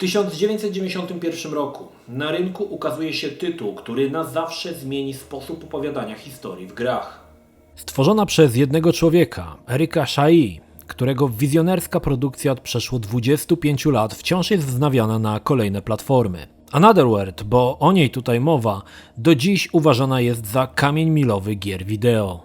1991 roku na rynku ukazuje się tytuł, który na zawsze zmieni sposób opowiadania historii w grach. Stworzona przez jednego człowieka, Erika Shai, którego wizjonerska produkcja od przeszło 25 lat wciąż jest wznawiana na kolejne platformy. Anotherworld, bo o niej tutaj mowa, do dziś uważana jest za kamień milowy gier wideo.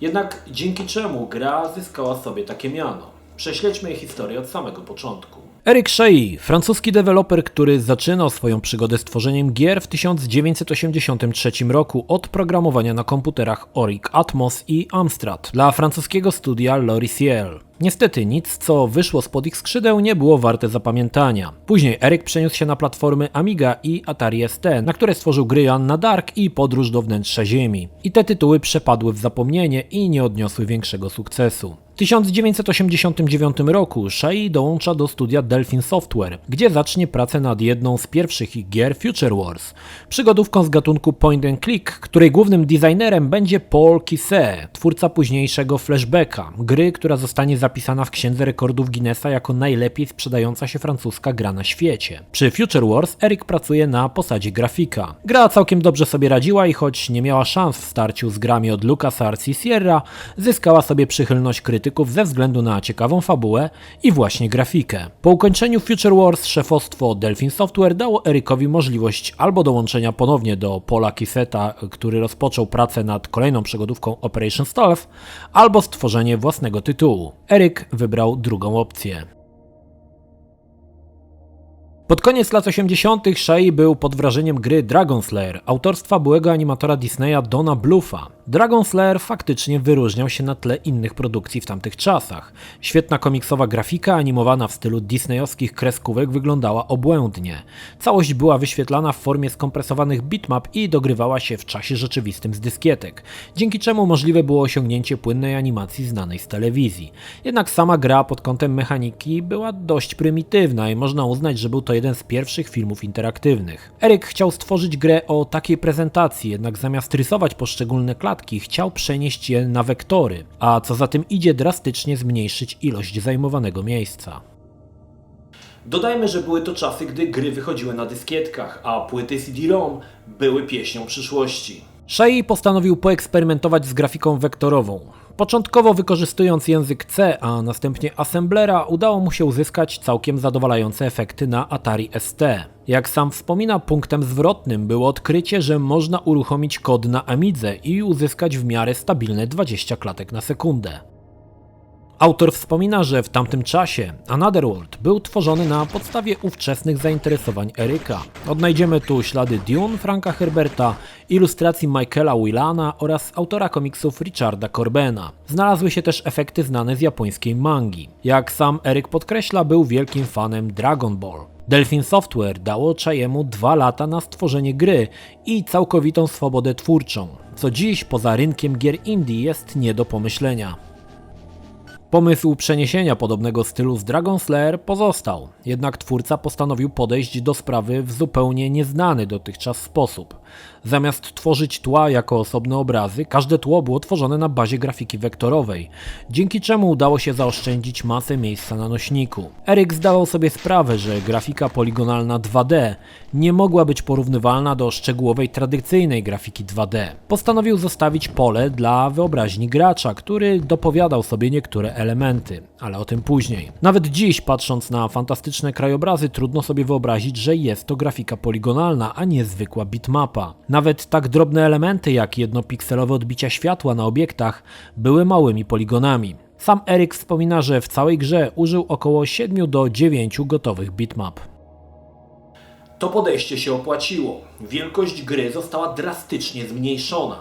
Jednak dzięki czemu gra zyskała sobie takie miano? Prześledźmy jej historię od samego początku. Eric Shea, francuski deweloper, który zaczynał swoją przygodę z tworzeniem gier w 1983 roku od programowania na komputerach Oric Atmos i Amstrad dla francuskiego studia Loriciel. Niestety nic, co wyszło spod ich skrzydeł, nie było warte zapamiętania. Później Eric przeniósł się na platformy Amiga i Atari ST, na które stworzył gry Anna Dark i Podróż do wnętrza Ziemi. I te tytuły przepadły w zapomnienie i nie odniosły większego sukcesu. W 1989 roku Shai dołącza do studia Delphin Software, gdzie zacznie pracę nad jedną z pierwszych ich gier Future Wars, przygodówką z gatunku point and click, której głównym designerem będzie Paul Kisse, twórca późniejszego Flashbacka, gry, która zostanie zapisana w Księdze Rekordów Guinnessa jako najlepiej sprzedająca się francuska gra na świecie. Przy Future Wars Eric pracuje na posadzie grafika. Gra całkiem dobrze sobie radziła i choć nie miała szans w starciu z grami od LucasArts i Sierra, zyskała sobie przychylność krytyków ze względu na ciekawą fabułę i właśnie grafikę. Po ukończeniu Future Wars szefostwo Delphin Software dało Erykowi możliwość albo dołączenia ponownie do Pola Kiseta, który rozpoczął pracę nad kolejną przygodówką Operation Stealth, albo stworzenie własnego tytułu. Eryk wybrał drugą opcję. Pod koniec lat 80. Shea był pod wrażeniem gry Dragon Slayer autorstwa byłego animatora Disneya Dona Bluffa. Dragon Slayer faktycznie wyróżniał się na tle innych produkcji w tamtych czasach. Świetna komiksowa grafika animowana w stylu disneyowskich kreskówek wyglądała obłędnie. Całość była wyświetlana w formie skompresowanych bitmap i dogrywała się w czasie rzeczywistym z dyskietek, dzięki czemu możliwe było osiągnięcie płynnej animacji znanej z telewizji. Jednak sama gra pod kątem mechaniki była dość prymitywna i można uznać, że był to jeden z pierwszych filmów interaktywnych. Eryk chciał stworzyć grę o takiej prezentacji, jednak zamiast rysować poszczególne klatki, chciał przenieść je na wektory, a co za tym idzie drastycznie zmniejszyć ilość zajmowanego miejsca. Dodajmy, że były to czasy, gdy gry wychodziły na dyskietkach, a płyty CD-ROM były pieśnią przyszłości. Shea postanowił poeksperymentować z grafiką wektorową. Początkowo wykorzystując język C, a następnie assemblera, udało mu się uzyskać całkiem zadowalające efekty na Atari ST. Jak sam wspomina, punktem zwrotnym było odkrycie, że można uruchomić kod na Amidze i uzyskać w miarę stabilne 20 klatek na sekundę. Autor wspomina, że w tamtym czasie Anotherworld był tworzony na podstawie ówczesnych zainteresowań Eryka. Odnajdziemy tu ślady Dune Franka Herberta, ilustracji Michaela Willana oraz autora komiksów Richarda Corbena. Znalazły się też efekty znane z japońskiej mangi. Jak sam Eryk podkreśla, był wielkim fanem Dragon Ball. Delphin Software dało Chayemu dwa lata na stworzenie gry i całkowitą swobodę twórczą, co dziś poza rynkiem gier indie jest nie do pomyślenia. Pomysł przeniesienia podobnego stylu z Dragon Slayer pozostał, jednak twórca postanowił podejść do sprawy w zupełnie nieznany dotychczas sposób. Zamiast tworzyć tła jako osobne obrazy, każde tło było tworzone na bazie grafiki wektorowej, dzięki czemu udało się zaoszczędzić masę miejsca na nośniku. Eryk zdawał sobie sprawę, że grafika poligonalna 2D nie mogła być porównywalna do szczegółowej tradycyjnej grafiki 2D. Postanowił zostawić pole dla wyobraźni gracza, który dopowiadał sobie niektóre elementy, ale o tym później. Nawet dziś, patrząc na fantastyczne krajobrazy, trudno sobie wyobrazić, że jest to grafika poligonalna, a nie zwykła bitmapa. Nawet tak drobne elementy jak jednopikselowe odbicia światła na obiektach były małymi poligonami. Sam Eryk wspomina, że w całej grze użył około 7 do 9 gotowych bitmap. To podejście się opłaciło. Wielkość gry została drastycznie zmniejszona.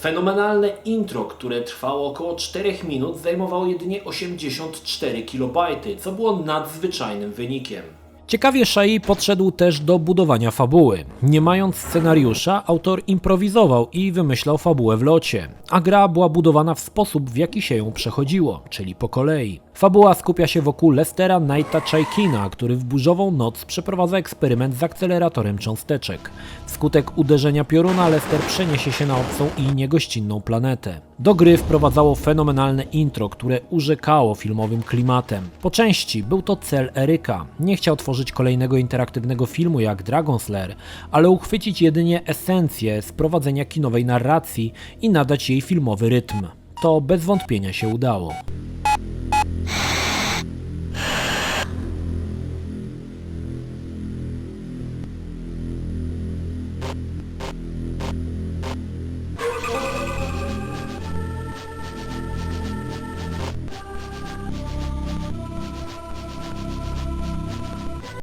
Fenomenalne intro, które trwało około 4 minut, zajmowało jedynie 84 KB, co było nadzwyczajnym wynikiem. Ciekawie Shai podszedł też do budowania fabuły. Nie mając scenariusza, autor improwizował i wymyślał fabułę w locie, a gra była budowana w sposób, w jaki się ją przechodziło, czyli po kolei. Fabuła skupia się wokół Lestera Knighta Chaikina, który w burzową noc przeprowadza eksperyment z akceleratorem cząsteczek. Wskutek uderzenia pioruna Lester przeniesie się na obcą i niegościnną planetę. Do gry wprowadzało fenomenalne intro, które urzekało filmowym klimatem. Po części był to cel Eryka. Nie chciał tworzyć kolejnego interaktywnego filmu jak Dragon Slayer, ale uchwycić jedynie esencję sprowadzenia kinowej narracji i nadać jej filmowy rytm. To bez wątpienia się udało.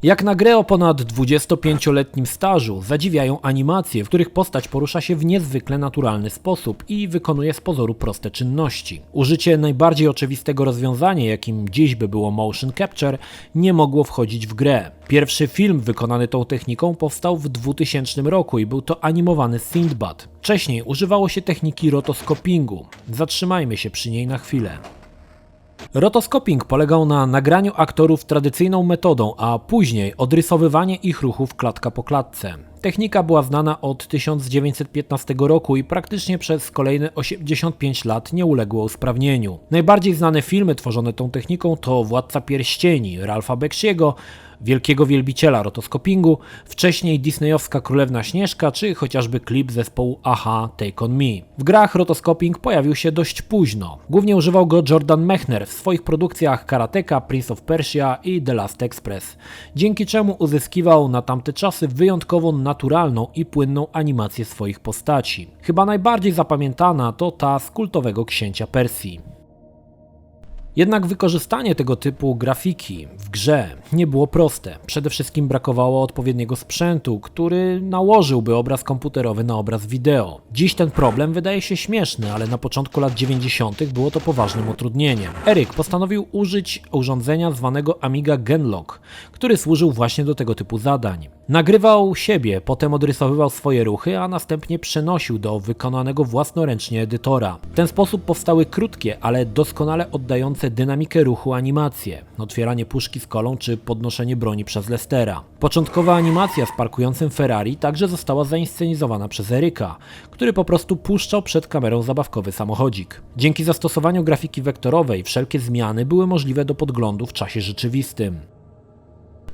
Jak na grę o ponad 25-letnim stażu, zadziwiają animacje, w których postać porusza się w niezwykle naturalny sposób i wykonuje z pozoru proste czynności. Użycie najbardziej oczywistego rozwiązania, jakim dziś by było motion capture, nie mogło wchodzić w grę. Pierwszy film wykonany tą techniką powstał w 2000 roku i był to animowany Sindbad. Wcześniej używało się techniki rotoskopingu. Zatrzymajmy się przy niej na chwilę. Rotoskoping polegał na nagraniu aktorów tradycyjną metodą, a później odrysowywanie ich ruchów klatka po klatce. Technika była znana od 1915 roku i praktycznie przez kolejne 85 lat nie uległa usprawnieniu. Najbardziej znane filmy tworzone tą techniką to Władca Pierścieni, Ralpha Bakshiego, wielkiego wielbiciela rotoskopingu, wcześniej disneyowska Królewna Śnieżka, czy chociażby klip zespołu Aha Take On Me. W grach rotoskoping pojawił się dość późno. Głównie używał go Jordan Mechner w swoich produkcjach Karateka, Prince of Persia i The Last Express, dzięki czemu uzyskiwał na tamte czasy wyjątkowo naturalną i płynną animację swoich postaci. Chyba najbardziej zapamiętana to ta z kultowego księcia Persji. Jednak wykorzystanie tego typu grafiki w grze nie było proste. Przede wszystkim brakowało odpowiedniego sprzętu, który nałożyłby obraz komputerowy na obraz wideo. Dziś ten problem wydaje się śmieszny, ale na początku lat 90. było to poważnym utrudnieniem. Eryk postanowił użyć urządzenia zwanego Amiga Genlock, który służył właśnie do tego typu zadań. Nagrywał siebie, potem odrysowywał swoje ruchy, a następnie przenosił do wykonanego własnoręcznie edytora. W ten sposób powstały krótkie, ale doskonale oddające dynamikę ruchu animacje, otwieranie puszki z kolą czy podnoszenie broni przez Lestera. Początkowa animacja z parkującym Ferrari także została zainscenizowana przez Eryka, który po prostu puszczał przed kamerą zabawkowy samochodzik. Dzięki zastosowaniu grafiki wektorowej wszelkie zmiany były możliwe do podglądu w czasie rzeczywistym.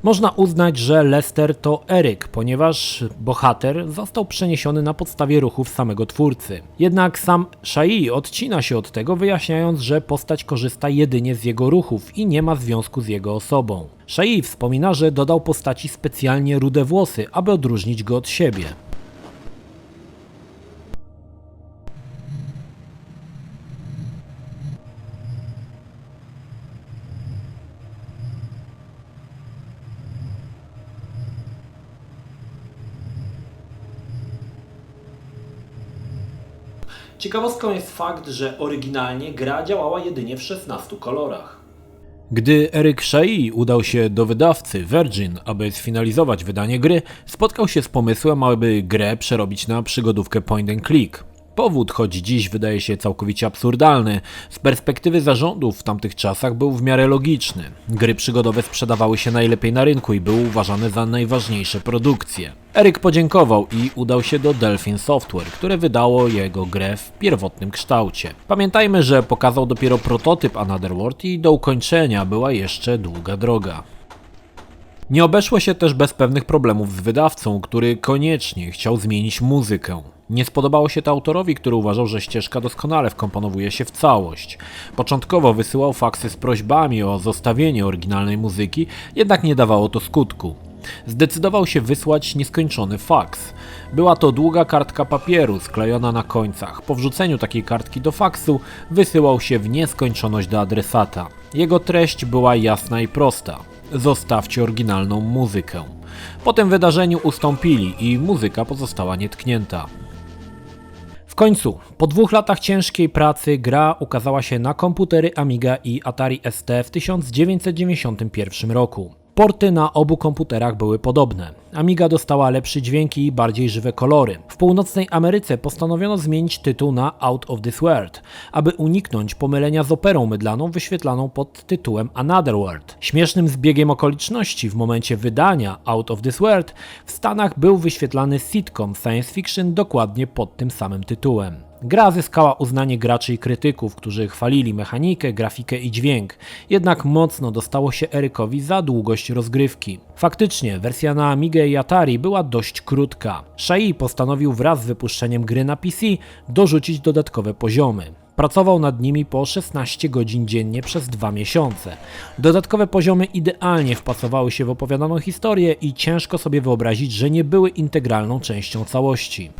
Można uznać, że Lester to Eryk, ponieważ bohater został przeniesiony na podstawie ruchów samego twórcy. Jednak sam Shai odcina się od tego, wyjaśniając, że postać korzysta jedynie z jego ruchów i nie ma związku z jego osobą. Shai wspomina, że dodał postaci specjalnie rude włosy, aby odróżnić go od siebie. Ciekawostką jest fakt, że oryginalnie gra działała jedynie w 16 kolorach. Gdy Eric Shai udał się do wydawcy Virgin, aby sfinalizować wydanie gry, spotkał się z pomysłem, aby grę przerobić na przygodówkę point and click. Powód, choć dziś wydaje się całkowicie absurdalny, z perspektywy zarządów w tamtych czasach był w miarę logiczny. Gry przygodowe sprzedawały się najlepiej na rynku i były uważane za najważniejsze produkcje. Eryk podziękował i udał się do Delphin Software, które wydało jego grę w pierwotnym kształcie. Pamiętajmy, że pokazał dopiero prototyp Another World i do ukończenia była jeszcze długa droga. Nie obeszło się też bez pewnych problemów z wydawcą, który koniecznie chciał zmienić muzykę. Nie spodobało się to autorowi, który uważał, że ścieżka doskonale wkomponowuje się w całość. Początkowo wysyłał faksy z prośbami o zostawienie oryginalnej muzyki, jednak nie dawało to skutku. Zdecydował się wysłać nieskończony faks. Była to długa kartka papieru sklejona na końcach. Po wrzuceniu takiej kartki do faksu wysyłał się w nieskończoność do adresata. Jego treść była jasna i prosta. Zostawcie oryginalną muzykę. Po tym wydarzeniu ustąpili i muzyka pozostała nietknięta. Końcu, po dwóch latach ciężkiej pracy, gra ukazała się na komputery Amiga i Atari ST w 1991 roku. Porty na obu komputerach były podobne. Amiga dostała lepsze dźwięki i bardziej żywe kolory. W północnej Ameryce postanowiono zmienić tytuł na Out of this World, aby uniknąć pomylenia z operą mydlaną wyświetlaną pod tytułem Another World. Śmiesznym zbiegiem okoliczności w momencie wydania Out of this World w Stanach był wyświetlany sitcom science fiction dokładnie pod tym samym tytułem. Gra zyskała uznanie graczy i krytyków, którzy chwalili mechanikę, grafikę i dźwięk, jednak mocno dostało się Erykowi za długość rozgrywki. Faktycznie, wersja na Amigę i Atari była dość krótka. Shai postanowił wraz z wypuszczeniem gry na PC dorzucić dodatkowe poziomy. Pracował nad nimi po 16 godzin dziennie przez dwa miesiące. Dodatkowe poziomy idealnie wpasowały się w opowiadaną historię i ciężko sobie wyobrazić, że nie były integralną częścią całości.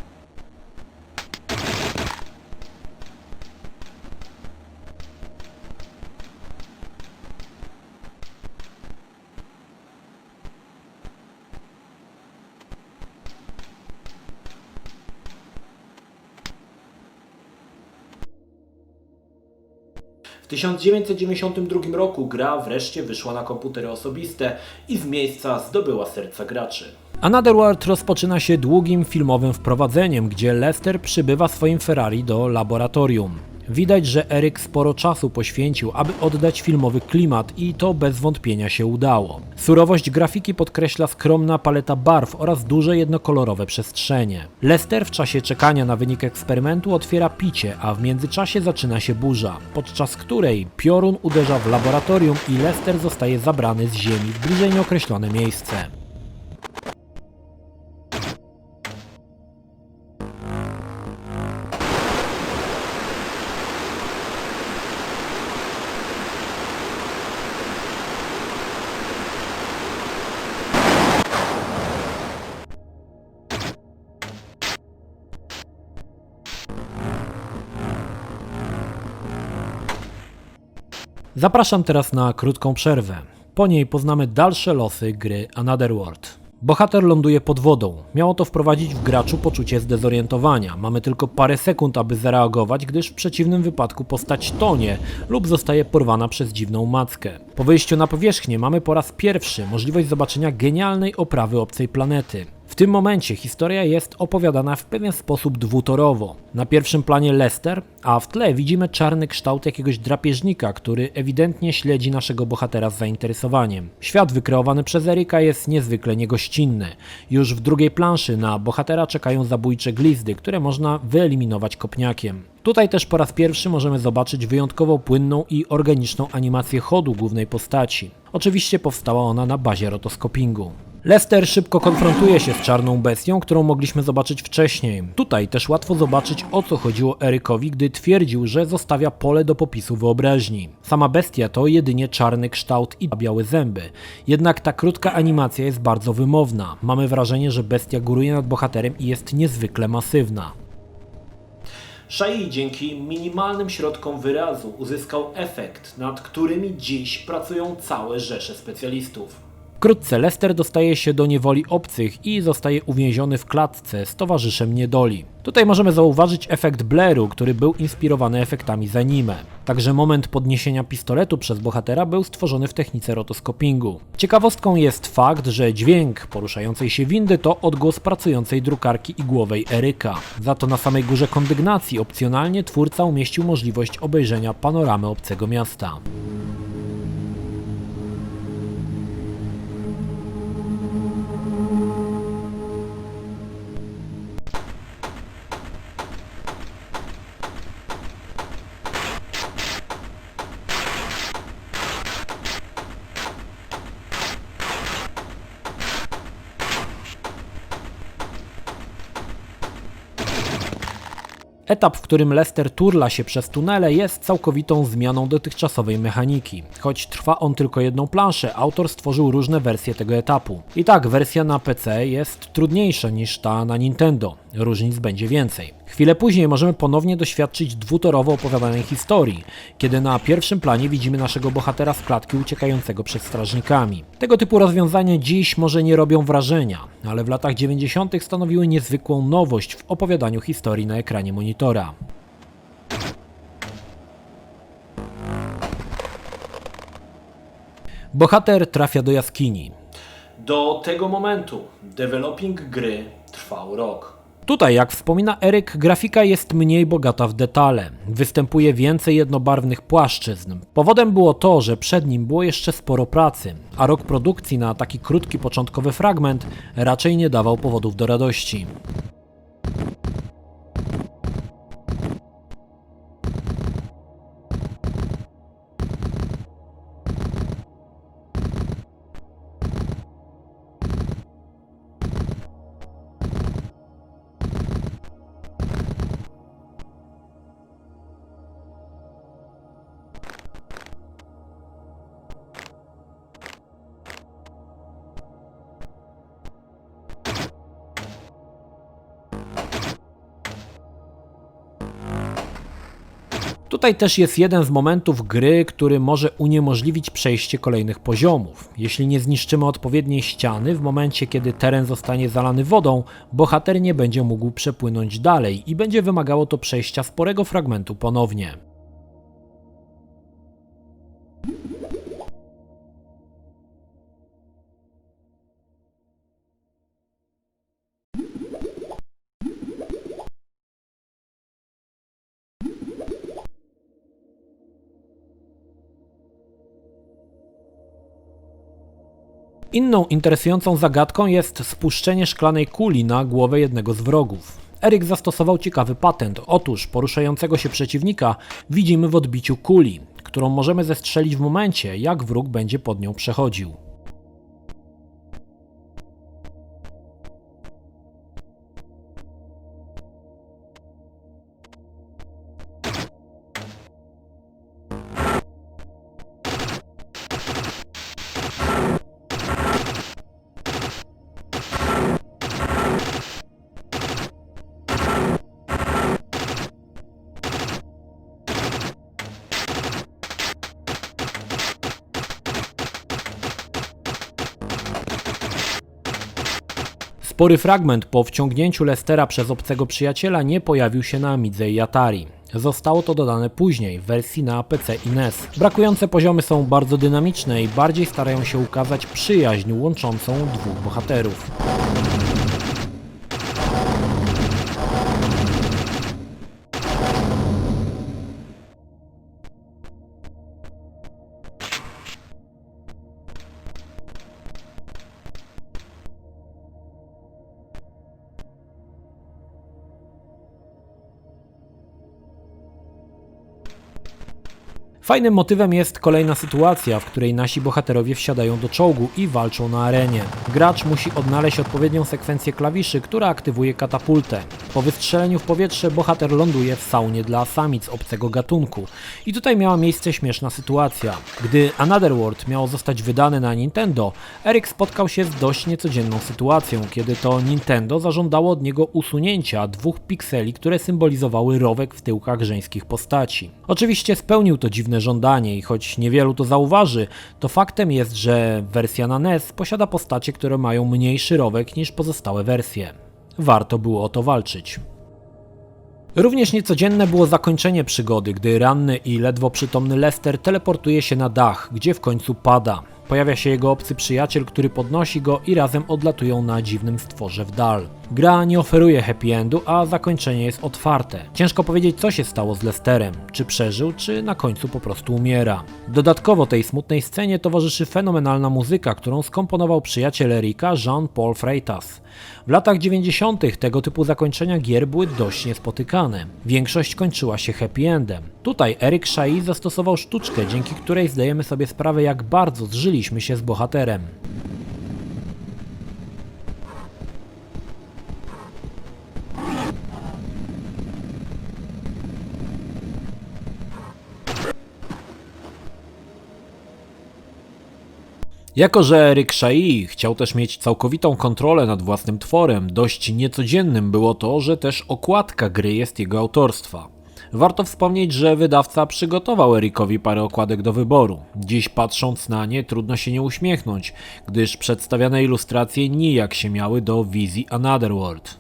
1992 roku gra wreszcie wyszła na komputery osobiste i z miejsca zdobyła serca graczy. Another World rozpoczyna się długim filmowym wprowadzeniem, gdzie Lester przybywa swoim Ferrari do laboratorium. Widać, że Eryk sporo czasu poświęcił, aby oddać filmowy klimat i to bez wątpienia się udało. Surowość grafiki podkreśla skromna paleta barw oraz duże jednokolorowe przestrzenie. Lester w czasie czekania na wynik eksperymentu otwiera picie, a w międzyczasie zaczyna się burza, podczas której piorun uderza w laboratorium i Lester zostaje zabrany z ziemi w bliżej nieokreślone miejsce. Zapraszam teraz na krótką przerwę. Po niej poznamy dalsze losy gry Another World. Bohater ląduje pod wodą. Miało to wprowadzić w graczu poczucie zdezorientowania. Mamy tylko parę sekund, aby zareagować, gdyż w przeciwnym wypadku postać tonie lub zostaje porwana przez dziwną mackę. Po wyjściu na powierzchnię mamy po raz pierwszy możliwość zobaczenia genialnej oprawy obcej planety. Tym momencie historia jest opowiadana w pewien sposób dwutorowo. Na pierwszym planie Lester, a w tle widzimy czarny kształt jakiegoś drapieżnika, który ewidentnie śledzi naszego bohatera z zainteresowaniem. Świat wykreowany przez Erika jest niezwykle niegościnny. Już w drugiej planszy na bohatera czekają zabójcze glizdy, które można wyeliminować kopniakiem. Tutaj też po raz pierwszy możemy zobaczyć wyjątkowo płynną i organiczną animację chodu głównej postaci. Oczywiście powstała ona na bazie rotoskopingu. Lester szybko konfrontuje się z czarną bestią, którą mogliśmy zobaczyć wcześniej. Tutaj też łatwo zobaczyć o co chodziło Erykowi, gdy twierdził, że zostawia pole do popisu wyobraźni. Sama bestia to jedynie czarny kształt i białe zęby. Jednak ta krótka animacja jest bardzo wymowna. Mamy wrażenie, że bestia góruje nad bohaterem i jest niezwykle masywna. Shai dzięki minimalnym środkom wyrazu uzyskał efekt, nad którymi dziś pracują całe rzesze specjalistów. Wkrótce Lester dostaje się do niewoli obcych i zostaje uwięziony w klatce z towarzyszem niedoli. Tutaj możemy zauważyć efekt Blairu, który był inspirowany efektami z anime. Także moment podniesienia pistoletu przez bohatera był stworzony w technice rotoskopingu. Ciekawostką jest fakt, że dźwięk poruszającej się windy to odgłos pracującej drukarki igłowej Eryka. Za to na samej górze kondygnacji opcjonalnie twórca umieścił możliwość obejrzenia panoramy obcego miasta. Etap, w którym Lester turla się przez tunele jest całkowitą zmianą dotychczasowej mechaniki. Choć trwa on tylko jedną planszę, autor stworzył różne wersje tego etapu. I tak, wersja na PC jest trudniejsza niż ta na Nintendo. Różnic będzie więcej. Chwilę później możemy ponownie doświadczyć dwutorowo opowiadanej historii, kiedy na pierwszym planie widzimy naszego bohatera z klatki uciekającego przed strażnikami. Tego typu rozwiązania dziś może nie robią wrażenia, ale w latach 90. stanowiły niezwykłą nowość w opowiadaniu historii na ekranie monitora. Bohater trafia do jaskini. Do tego momentu developing gry trwał rok. Tutaj, jak wspomina Eryk, grafika jest mniej bogata w detale. Występuje więcej jednobarwnych płaszczyzn. Powodem było to, że przed nim było jeszcze sporo pracy, a rok produkcji na taki krótki początkowy fragment raczej nie dawał powodów do radości. Tutaj też jest jeden z momentów gry, który może uniemożliwić przejście kolejnych poziomów. Jeśli nie zniszczymy odpowiedniej ściany, w momencie kiedy teren zostanie zalany wodą, bohater nie będzie mógł przepłynąć dalej i będzie wymagało to przejścia sporego fragmentu ponownie. Inną interesującą zagadką jest spuszczenie szklanej kuli na głowę jednego z wrogów. Eryk zastosował ciekawy patent. Otóż poruszającego się przeciwnika widzimy w odbiciu kuli, którą możemy zestrzelić w momencie, jak wróg będzie pod nią przechodził. Spory fragment po wciągnięciu Lestera przez obcego przyjaciela nie pojawił się na Amidze i Atari. Zostało to dodane później w wersji na PC i NES. Brakujące poziomy są bardzo dynamiczne i bardziej starają się ukazać przyjaźń łączącą dwóch bohaterów. Fajnym motywem jest kolejna sytuacja, w której nasi bohaterowie wsiadają do czołgu i walczą na arenie. Gracz musi odnaleźć odpowiednią sekwencję klawiszy, która aktywuje katapultę. Po wystrzeleniu w powietrze bohater ląduje w saunie dla samic obcego gatunku. I tutaj miała miejsce śmieszna sytuacja. Gdy Another World miało zostać wydane na Nintendo, Eryk spotkał się z dość niecodzienną sytuacją, kiedy to Nintendo zażądało od niego usunięcia dwóch pikseli, które symbolizowały rowek w tyłkach żeńskich postaci. Oczywiście spełnił to dziwne żądanie i choć niewielu to zauważy, to faktem jest, że wersja na NES posiada postacie, które mają mniejszy rowek niż pozostałe wersje. Warto było o to walczyć. Również niecodzienne było zakończenie przygody, gdy ranny i ledwo przytomny Lester teleportuje się na dach, gdzie w końcu pada. Pojawia się jego obcy przyjaciel, który podnosi go i razem odlatują na dziwnym stworze w dal. Gra nie oferuje happy endu, a zakończenie jest otwarte. Ciężko powiedzieć, co się stało z Lesterem. Czy przeżył, czy na końcu po prostu umiera. Dodatkowo tej smutnej scenie towarzyszy fenomenalna muzyka, którą skomponował przyjaciel Erika Jean-Paul Freitas. W latach 90. tego typu zakończenia gier były dość niespotykane. Większość kończyła się happy endem. Tutaj Eric Shai zastosował sztuczkę, dzięki której zdajemy sobie sprawę, jak bardzo zżyliśmy się z bohaterem. Jako, że Eric Shai chciał też mieć całkowitą kontrolę nad własnym tworem, dość niecodziennym było to, że też okładka gry jest jego autorstwa. Warto wspomnieć, że wydawca przygotował Erikowi parę okładek do wyboru. Dziś patrząc na nie trudno się nie uśmiechnąć, gdyż przedstawiane ilustracje nijak się miały do wizji Another World.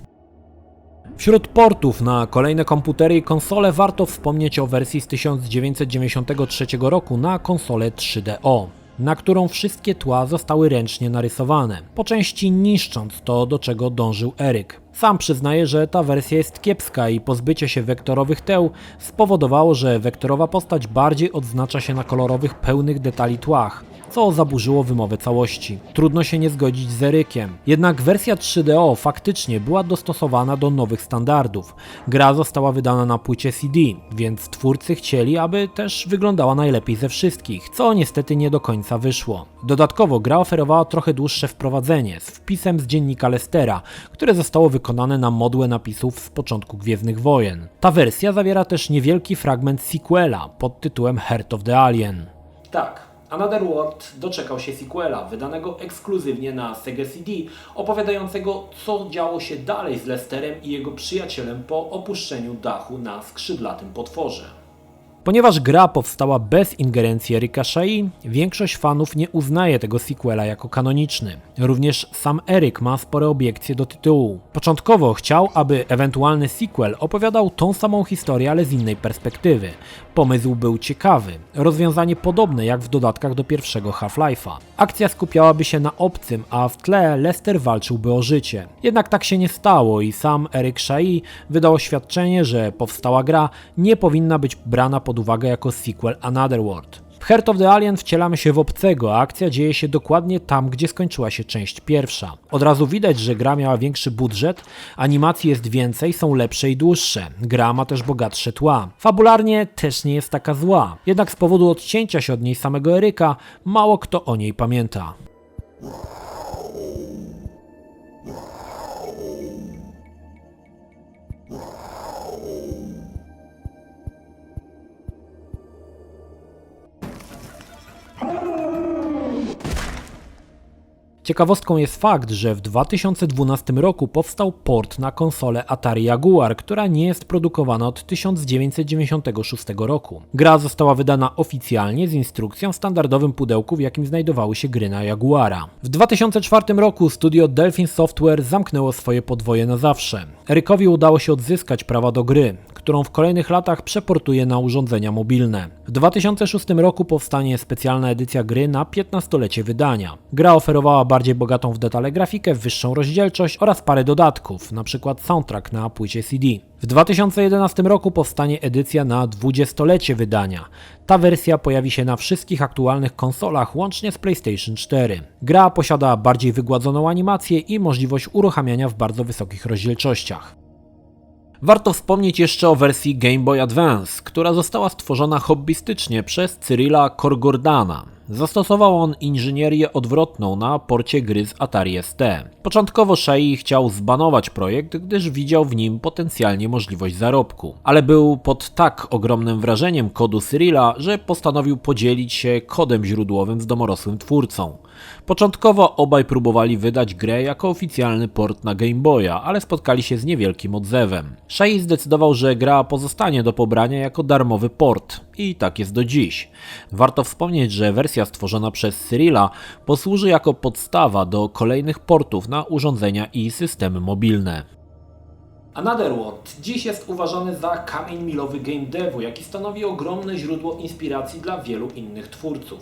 Wśród portów na kolejne komputery i konsole warto wspomnieć o wersji z 1993 roku na konsolę 3DO. Na którą wszystkie tła zostały ręcznie narysowane, po części niszcząc to, do czego dążył Eryk. Sam przyznaje, że ta wersja jest kiepska i pozbycie się wektorowych teł spowodowało, że wektorowa postać bardziej odznacza się na kolorowych, pełnych detali tłach, co zaburzyło wymowę całości. Trudno się nie zgodzić z Erykiem. Jednak wersja 3DO faktycznie była dostosowana do nowych standardów. Gra została wydana na płycie CD, więc twórcy chcieli, aby też wyglądała najlepiej ze wszystkich, co niestety nie do końca wyszło. Dodatkowo gra oferowała trochę dłuższe wprowadzenie z wpisem z dziennika Lestera, które zostało wykonane na modłę napisów z początku Gwiezdnych Wojen. Ta wersja zawiera też niewielki fragment sequela pod tytułem Heart of the Alien. Tak, Another World doczekał się sequela, wydanego ekskluzywnie na Sega CD, opowiadającego co działo się dalej z Lesterem i jego przyjacielem po opuszczeniu dachu na skrzydlatym potworze. Ponieważ gra powstała bez ingerencji Erika Shea, większość fanów nie uznaje tego sequela jako kanoniczny. Również sam Eryk ma spore obiekcje do tytułu. Początkowo chciał, aby ewentualny sequel opowiadał tą samą historię, ale z innej perspektywy. Pomysł był ciekawy, rozwiązanie podobne jak w dodatkach do pierwszego Half-Life'a. Akcja skupiałaby się na obcym, a w tle Lester walczyłby o życie. Jednak tak się nie stało i sam Eric Shea wydał oświadczenie, że powstała gra nie powinna być brana pod uwagę jako sequel Another World. W Heart of the Alien wcielamy się w obcego, a akcja dzieje się dokładnie tam, gdzie skończyła się część pierwsza. Od razu widać, że gra miała większy budżet, animacji jest więcej, są lepsze i dłuższe. Gra ma też bogatsze tła. Fabularnie też nie jest taka zła, jednak z powodu odcięcia się od niej samego Eryka, mało kto o niej pamięta. Ciekawostką jest fakt, że w 2012 roku powstał port na konsolę Atari Jaguar, która nie jest produkowana od 1996 roku. Gra została wydana oficjalnie z instrukcją w standardowym pudełku, w jakim znajdowały się gry na Jaguara. W 2004 roku studio Delphin Software zamknęło swoje podwoje na zawsze. Erykowi udało się odzyskać prawa do gry, którą w kolejnych latach przeportuje na urządzenia mobilne. W 2006 roku powstanie specjalna edycja gry na 15-lecie wydania. Gra oferowała bardziej bogatą w detale grafikę, wyższą rozdzielczość oraz parę dodatków, np. soundtrack na płycie CD. W 2011 roku powstanie edycja na 20-lecie wydania. Ta wersja pojawi się na wszystkich aktualnych konsolach, łącznie z PlayStation 4. Gra posiada bardziej wygładzoną animację i możliwość uruchamiania w bardzo wysokich rozdzielczościach. Warto wspomnieć jeszcze o wersji Game Boy Advance, która została stworzona hobbystycznie przez Cyrilla Korgordana. Zastosował on inżynierię odwrotną na porcie gry z Atari ST. Początkowo Shai chciał zbanować projekt, gdyż widział w nim potencjalnie możliwość zarobku, ale był pod tak ogromnym wrażeniem kodu Cyrilla, że postanowił podzielić się kodem źródłowym z domorosłym twórcą. Początkowo obaj próbowali wydać grę jako oficjalny port na Game Boya, ale spotkali się z niewielkim odzewem. Shai zdecydował, że gra pozostanie do pobrania jako darmowy port i tak jest do dziś. Warto wspomnieć, że wersja stworzona przez Cyrilla posłuży jako podstawa do kolejnych portów na urządzenia i systemy mobilne. Another World dziś jest uważany za kamień milowy game devu, jaki stanowi ogromne źródło inspiracji dla wielu innych twórców.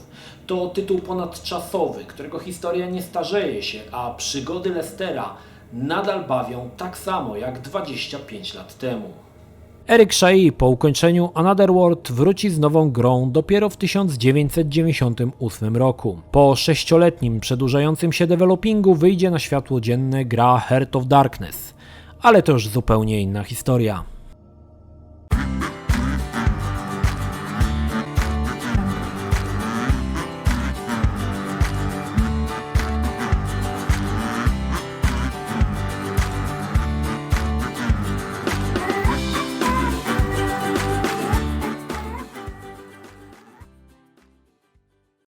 To tytuł ponadczasowy, którego historia nie starzeje się, a przygody Lestera nadal bawią tak samo jak 25 lat temu. Eric Shea po ukończeniu Another World wróci z nową grą dopiero w 1998 roku. Po sześcioletnim przedłużającym się developingu wyjdzie na światło dzienne gra Heart of Darkness, ale to już zupełnie inna historia.